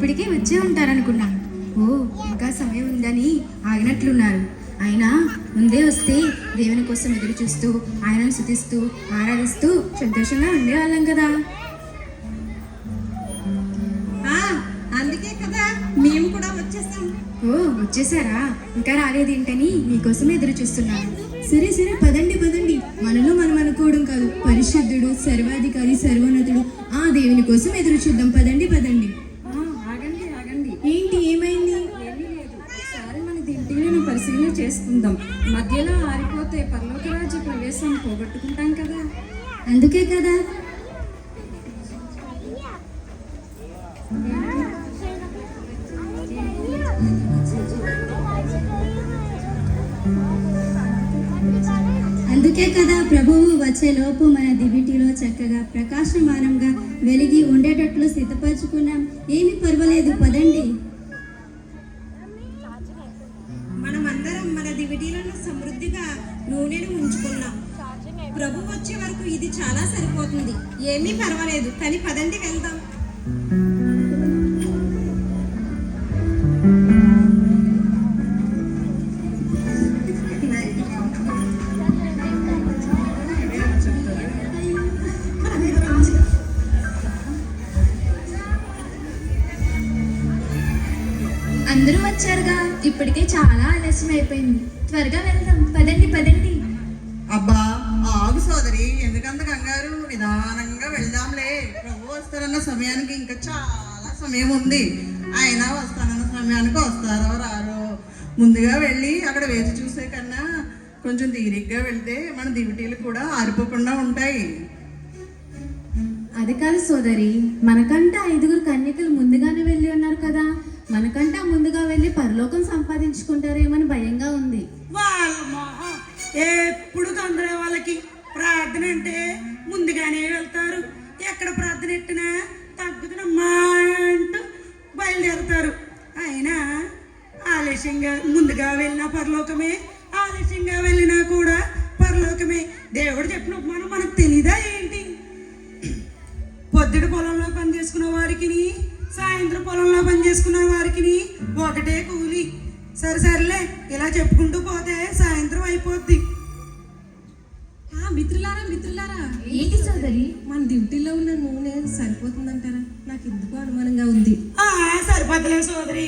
ఇప్పటికే వచ్చే ఉంటారనుకున్నాను ఓ ఇంకా సమయం ఉందని ఆగినట్లున్నారు. అయినా ముందే వస్తే దేవుని కోసం ఎదురు చూస్తూ ఆయనను శుతిస్తూ ఆరాధిస్తూ సంతోషంగా ఉండేవాళ్ళం కదా. అందుకే కదా మేము కూడా వచ్చేసాం. ఓ వచ్చేసారా? ఇంకా రాలేదేంటని మీకోసం ఎదురు చూస్తున్నాను సరే సరే పదండి పదండి. మనలో మనం అనుకోవడం కాదు. పరిశుద్ధుడు సర్వాధికారి సర్వోన్నతుడు ఆ దేవుని కోసం ఎదురు చూద్దాం. పదండి పదండి. పరిశీలన చేసుకుందాం. మధ్యలో ఆరిపోతే పరలోకరాజ్య ప్రవేశం పోగొట్టుకుంటాం కదా. అందుకే కదా. అందుకే కదా ప్రభువు వచ్చేలోపు మన దివిటిలో చక్కగా ప్రకాశమానంగా వెలిగి ఉండేటట్లు సిద్ధపరచుకున్నాం. ఏమీ పర్వాలేదు పదండి. ప్రభు వచ్చే వరకు ఇది చాలా సరిపోతుంది. ఏమీ పర్వాలేదు కానీ పదండి వెళ్దాం. అందరూ వచ్చారుగా. ఇప్పటికే చాలా ఆలస్యం అయిపోయింది త్వరగా వెళ్దాం. పదండి పదండి. అబ్బా సోదరి ఎందుకంత కంగారు? నిదానంగా వెళ్దాంలే. ప్రభు వస్తారన్న సమయానికి ఇంకా చాలా సమయం ఉంది. ఆయన వస్తానన్న సమయానికి వస్తారో రారో. ముందుగా వెళ్ళి అక్కడ వేచి చూసే కన్నా కొంచెం తీరిగ్గా వెళ్తే మన దివిటీలు కూడా ఆరిపోకుండా ఉంటాయి. అది కాదు సోదరి. మనకంట ఐదుగురు కన్యకలు ముందుగానే వెళ్ళి ఉన్నారు కదా. మనకంట ముందుగా వెళ్ళి పరలోకం సంపాదించుకుంటారేమని భయంగా ఉంది. వాళ్ళ ఎప్పుడు తొందర వాళ్ళకి ప్రార్థన అంటే ముందుగానే వెళ్తారు. ఎక్కడ ప్రార్థన ఎట్టినా తగ్గుతున్నమ్మా అంటూ బయలుదేరుతారు. అయినా ఆలస్యంగా ముందుగా వెళ్ళినా పరలోకమే ఆలస్యంగా వెళ్ళినా కూడా పరలోకమే. దేవుడు చెప్పిన ఉపమానం మనకు తెలీదా ఏంటి? పొద్దుడు పొలంలో పని చేసుకున్న వారికి సాయంత్రం పొలంలో పని చేసుకున్న వారికి ఒకటే కూలి. సరే సరేలే ఇలా చెప్పుకుంటూ పోతే మిత్రులారా మిత్రులారా? ఏంటి సోదరి? మన డ్యూటీలో ఉన్న నూనె సరిపోతుందంటారా? నాకు ఎందుకు అనుమానంగా ఉంది. ఆ సరిపోతలే సోదరి.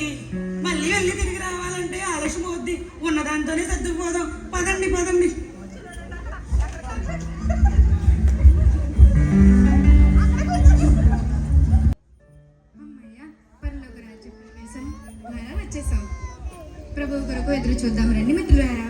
మళ్ళీ వెళ్ళి తిరిగి రావాలంటే ఆలస్యం అవుద్ది. ఉన్నదాంతోనే సర్దుకుపోదాం. పదండి పదండి. ప్రభు కొరకు ఎదురు చూద్దాం రండి మిత్రులారా.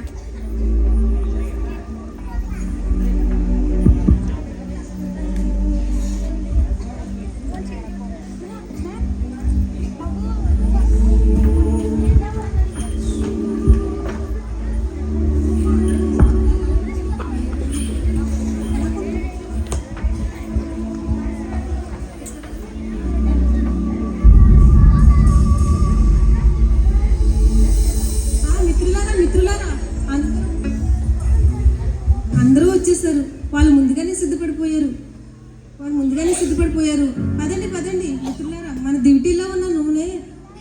సిద్ధపడిపోయారు పదండి పదండి మిత్రులారా మన డ్యూటీలో ఉన్న నూనె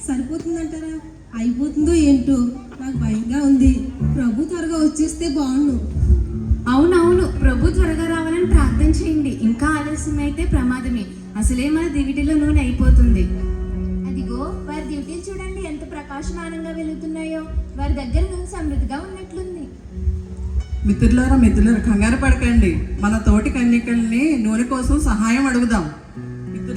సరిపోతుందంటారా? అయిపోతుందో ఏంటో నాకు భయంగా ఉంది. ప్రభు త్వరగా వచ్చేస్తే బాగుండు. అవునవును ప్రభు త్వరగా రావాలని ప్రార్థన చేయండి. ఇంకా ఆలస్యం అయితే ప్రమాదమే. అసలే మన దివిటిలో నూనె అయిపోతుంది. అదిగో వారి డ్యూటీలు చూడండి ఎంత ప్రకాశమానంగా వెలుగుతున్నాయో. వారి దగ్గర నూనె సమృద్ధిగా ఉన్నట్లుంది. మిత్రులారా మిత్రులారా కంగారు పడకండి. మన తోటి కన్యకల్ని నూనె కోసం సహాయం అడుగుదాం.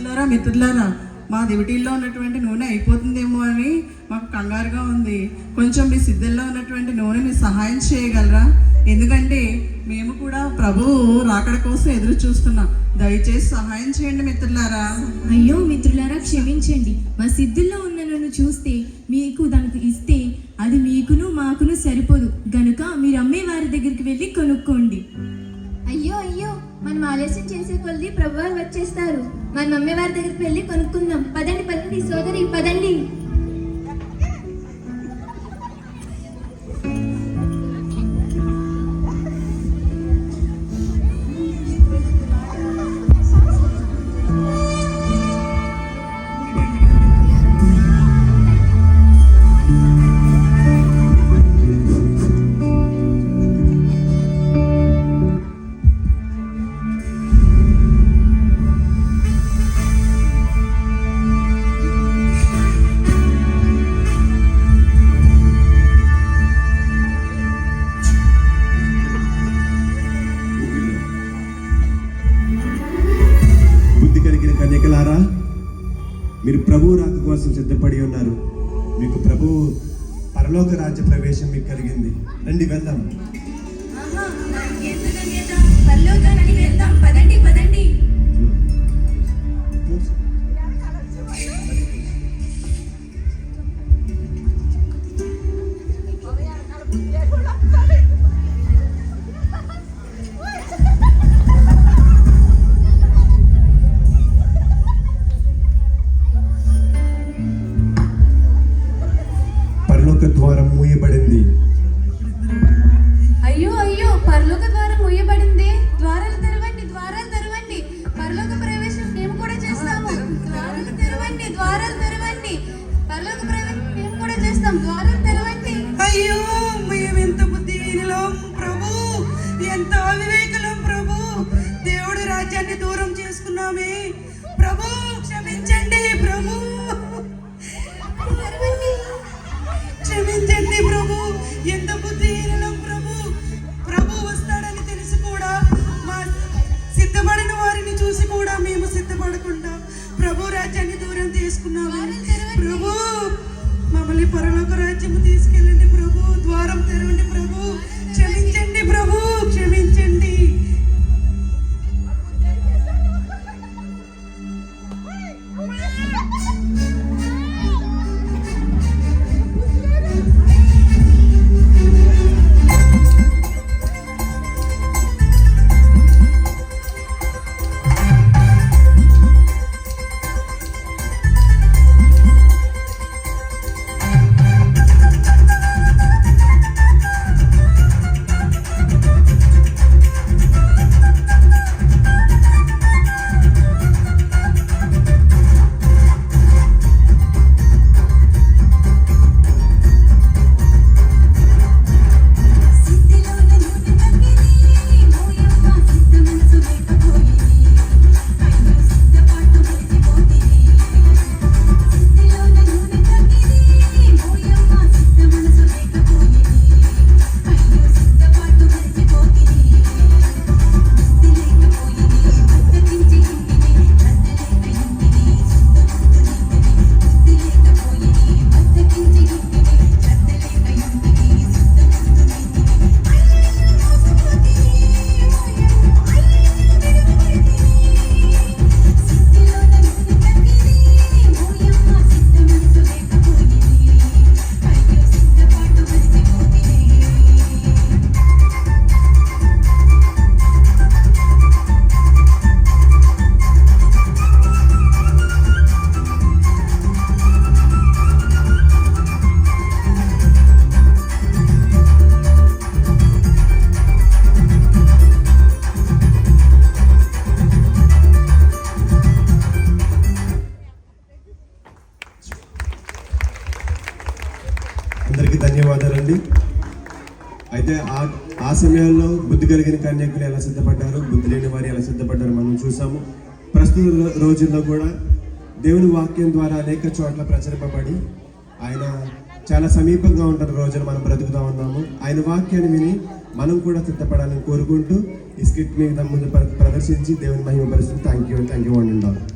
మిత్రులారా మిత్రులారా? మా దివిటీల్లో ఉన్నటువంటి నూనె అయిపోతుందేమో అని మాకు కంగారుగా ఉంది. కొంచెం మీ సిద్ధుల్లో ఉన్నటువంటి నూనెని సహాయం చేయగలరా? ఎందుకంటే మేము కూడా ప్రభువు రాకడ కోసం ఎదురు చూస్తున్నాం. దయచేసి సహాయం చేయండి మిత్రులారా. అయ్యో మిత్రులారా క్షమించండి. మా సిద్ధుల్లో ఉన్న నన్ను చూస్తే మీకు దానికి ఇస్తే అది మీకును మాకును సరిపోదు. గనుక మీరు అమ్మే వారి దగ్గరికి వెళ్ళి కొనుక్కోండి. మనం ఆలస్యం చేసే కొద్ది ప్రభువారు వచ్చేస్తారు. మన మమ్మీ వారి దగ్గరికి వెళ్ళి కొనుక్కుందాం. పదండి పదండి సోదరి పదండి. మీరు ప్రభువు రాక కోసం సిద్ధపడి ఉన్నారు. మీకు ప్రభు పరలోక రాజ్య ప్రవేశం మీకు కలిగింది. రండి వెళ్దాం. పరలోకానికి వెళ్దాం పదండి. ద్వారం మూయబడింది. అయ్యో అయ్యో పరలోక ద్వారం మూయబడింది. ద్వారాలు తెరవండి ద్వారాలు తెరవండి. పరలోక ప్రవేశం మేము కూడా చేస్తాము. ద్వారాలు తెరవండి ద్వారాలు తెరవండి. పరలోక ప్రవేశం మేము కూడా చేస్తాం. ద్వారాలు తెరవండి. అయ్యో మేమెంత బుద్ధిహీనులం ప్రభు? ఎంత అవివేకులం ప్రభు? దేవుడి రాజ్యాన్ని దూరం చేసుకున్నామే. ప్రభు క్షమించండి ప్రభు. దూరం తీసుకున్నాము ప్రభు మమ్మల్ని పరలోక రాజ్యము తీసుకెళ్ళండి ప్రభు. ద్వారం తెరవండి ప్రభు. అయితే ఆ ఆ సమయంలో బుద్ధి కలిగిన కన్యకులు ఎలా సిద్ధపడ్డారు? బుద్ధి లేని వారు ఎలా సిద్ధపడ్డారు మనం చూసాము. ప్రస్తుత రోజుల్లో కూడా దేవుని వాక్యం ద్వారా అనేక చోట్ల ప్రచురింపబడి ఆయన చాలా సమీపంగా ఉంటారు రోజున మనం బ్రతుకుతా ఉన్నాము. ఆయన వాక్యాన్ని విని మనం కూడా సిద్ధపడాలని కోరుకుంటూ ఈ స్కిట్ మీద ముందు ప్ర- ప్రదర్శించి దేవుని మహిమ పరిస్థితి థ్యాంక్ యూ థ్యాంక్ యూ అండి